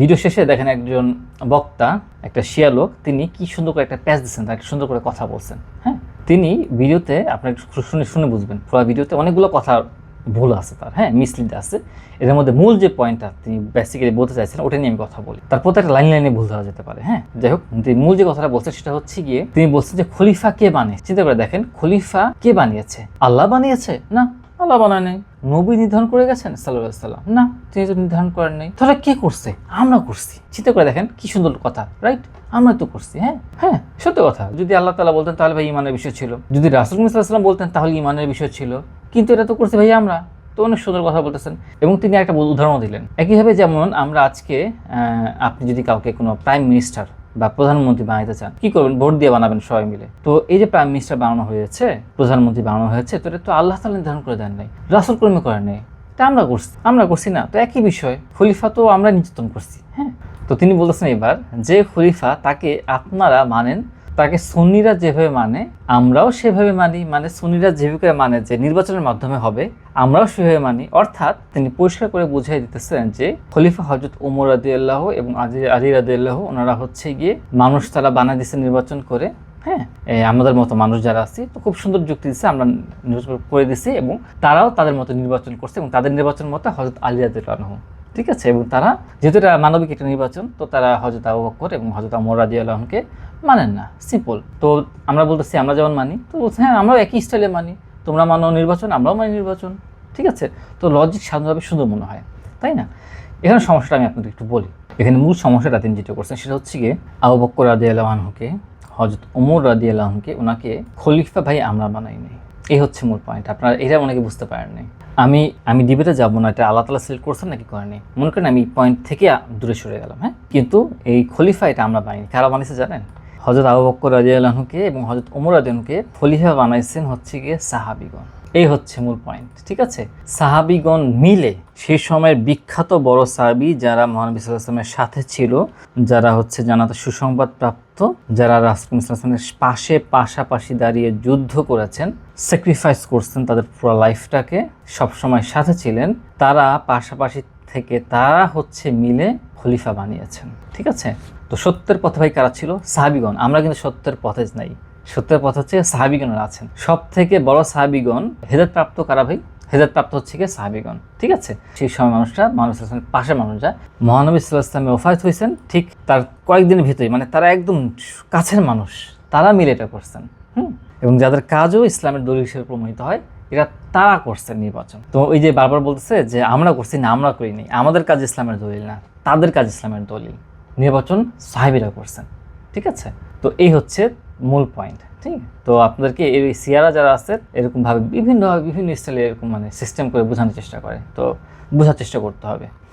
Video শেষে দেখেন একজন বক্তা, একটা শিয়া লোক, তিনি কি সুন্দর করে একটা প্যাচ দিচ্ছেন, তাকে সুন্দর করে কথা বলছেন হ্যাঁ? তিনি ভিডিওতে আপনার শুনে শুনে বুঝবেন, পুরো ভিডিওতে অনেকগুলো কথা ভুল আছে তার হ্যাঁ? মিসলিড আছে। এর মধ্যে মূল যে পয়েন্টটা তিনি বেসিক্যালি বলতে চাইছেন, ওটা নিয়ে আমি কথা বলি। তারপর একটা লাইন লাইনে ভুল ধরা যেতে পারে হ্যাঁ? যাই হোক মূল যে কথাটা বলছেন, সেটা হচ্ছে গিয়ে তিনি বলছেন যে, খলিফা কে বানিয়ে চিন্তা করে দেখেন, খলিফা কে বানিয়েছে? আল্লাহ বানিয়েছে? না। আল্লাহ বানায় নেই। নবী নির্ধারণ করে গেছেন সাল্লাহ সাল্লাম না, তিনি তো নির্ধারণ করেন নাই। তাহলে কে করছে? আমরা করছি। চিন্তা করে দেখেন, কি সুন্দর কথা রাইট আমরা তো করছি হ্যাঁ? হ্যাঁ সত্য কথা। যদি আল্লাহ তালা বলতেন, তাহলে ভাই ইমানের বিষয় ছিল। যদি রাসুল সাল্লাম বলতেন, তাহলে ইমানের বিষয় ছিল। কিন্তু এটা তো করছি ভাই আমরা। তো অনেক সুন্দর কথা বলতেছেন। এবং তিনি একটা উদাহরণ দিলেন। একইভাবে যেমন আমরা আজকে আপনি যদি কাউকে কোনো প্রাইম মিনিস্টার বা প্রধানমন্ত্রী বানাইতে চান, কি করবেন? ভোট দিয়ে বানাবেন সবাই মিলে। তো এই যে প্রাইম মিনিস্টার বানানো হয়েছে, প্রধানমন্ত্রী বানানো হয়েছে, তো এটা তো আল্লাহ তালা নির্ধারণ করে দেন নাই, রাসুল কর্মী করেন নাই। তা আমরা করছি আমরা করছি না, তো একই বিষয়, খলিফা তো আমরা নির্যাতন করছি হ্যাঁ? তো তিনি বলতেছেন এবার যে খলিফা তাকে আপনারা মানেন তাকে সুন্নিরা যেভাবে মানে আমরাও সেভাবে মানি। মানে সুন্নিরা যেভাবে মানে যে নির্বাচনের মাধ্যমে হবে, আমরাও সেভাবে মানি। অর্থাৎ তিনি পরিষ্কার করে বুঝিয়ে দিতেছেন যে, খলিফা হজরত উমর আদি আল্লাহ এবং আজি, আলী রাদি আল্লাহ ওনারা হচ্ছে গিয়ে মানুষ তারা বানা দিচ্ছে নির্বাচন করে। হ্যাঁ আমাদের মতো মানুষ যারা আছি, তো খুব সুন্দর যুক্তি দিচ্ছে আমরা নির্বাচন করে দিছি এবং তারাও তাদের মতো নির্বাচন করছে এবং তাদের নির্বাচন মতো হজরত আলী রাদি আল্লাহ ঠিক আছে? এবং তারা, যেহেতু এটা মানবিক একটা নির্বাচন, তো তারা হজরত আবু বকর এবং হজরত আমর রাজি আল্লাহকে মানেন না। সিম্পল তো আমরা বলতেছি, আমরা যেমন মানি, তো বলছে হ্যাঁ আমরাও একই স্টাইলে মানি। তোমরা মানো নির্বাচন, আমরাও মানি নির্বাচন। ঠিক আছে? তো লজিক সাধারণভাবে সুন্দর মনে হয়, তাই না? এখানে সমস্যাটা আমি আপনাদের একটু বলি। এখানে মূল সমস্যাটা তিনি যেটা করছেন, সেটা হচ্ছে গিয়ে আবু বক্কর রাদি আল্লাহকে হজরত ওমর রাদি আল্লাহকে ওনাকে খলিফা ভাই আমরা বানাই নাই। এই হচ্ছে মূল পয়েন্ট আপনারা এটা অনেকে বুঝতে পারেননি আমি আমি ডিবেটে যাব না, এটা আল্লাহ তালা সিলেক্ট করছেন নাকি করেনি মনে করেন আমি পয়েন্ট থেকে দূরে সরে গেলাম হ্যাঁ? কিন্তু এই খলিফা এটা আমরা বানাইনি। কারা বানিয়েছে জানেন? হজরত আবু বক্কর রাজি আল্লাহকে এবং হজরত ওমর রাজিয়ানকে খলিফা বানাইছেন হচ্ছে গিয়ে সাহাবিগণ। এই হচ্ছে মূল পয়েন্ট ঠিক আছে? সাহাবিগণ মিলে সেই সময়ের বিখ্যাত বড় সাহাবি যারা মহানবী সাল্লামের সাথে ছিল, যারা হচ্ছে জানাতে সুসংবাদ প্রাপ্ত যারা রাসুল ইসলামের পাশে, পাশাপাশি দাঁড়িয়ে যুদ্ধ করেছেন স্যাক্রিফাইস করছেন তাদের পুরো লাইফটাকে সবসময় সাথে ছিলেন। তারা পাশাপাশি থেকে তারা হচ্ছে মিলে খলিফা বানিয়েছেন, ঠিক আছে? তো সত্যের পথে ভাই কারা ছিল? সাহাবিগণ। আমরা কিন্তু সত্যের পথে নাই। সত্যের পথ হচ্ছে সাহাবিগণের আছেন। সব থেকে বড় সাহাবিগণ হেদায়ত প্রাপ্ত কারা ভাই? হেদায়ত প্রাপ্ত হচ্ছে গিয়ে সাহাবিগণ, ঠিক আছে? সেই সময় মানুষরা মহানবী সাল্লামের পাশে মানুষরা মহানবী সাল্লাহ ইসলামে ওফায়ত হয়েছেন ঠিক তার কয়েকদিনের ভিতরেই মানে তারা একদম কাছের মানুষ, তারা মিলে এটা করছেন। হুম? এবং যাদের কাজও ইসলামের দলিল হিসেবে প্রমাণিত হয় এটা তারা করছে নির্বাচন। তো ওই যে বারবার বলতেছে যে আমরা করছি না, আমরা করি করিনি, আমাদের কাজ ইসলামের দলিল না, তাদের কাজ ইসলামের দলিল। নির্বাচন সাহেবেরা করছেন, ঠিক আছে? তো এই হচ্ছে মূল পয়েন্ট ঠিক? তো আপনাদেরকে এই সিয়ারা যারা আছে, এরকমভাবে বিভিন্নভাবে বিভিন্ন স্টাইলে এরকম মানে সিস্টেম করে বোঝানোর চেষ্টা করে। তো বোঝার চেষ্টা করতে হবে।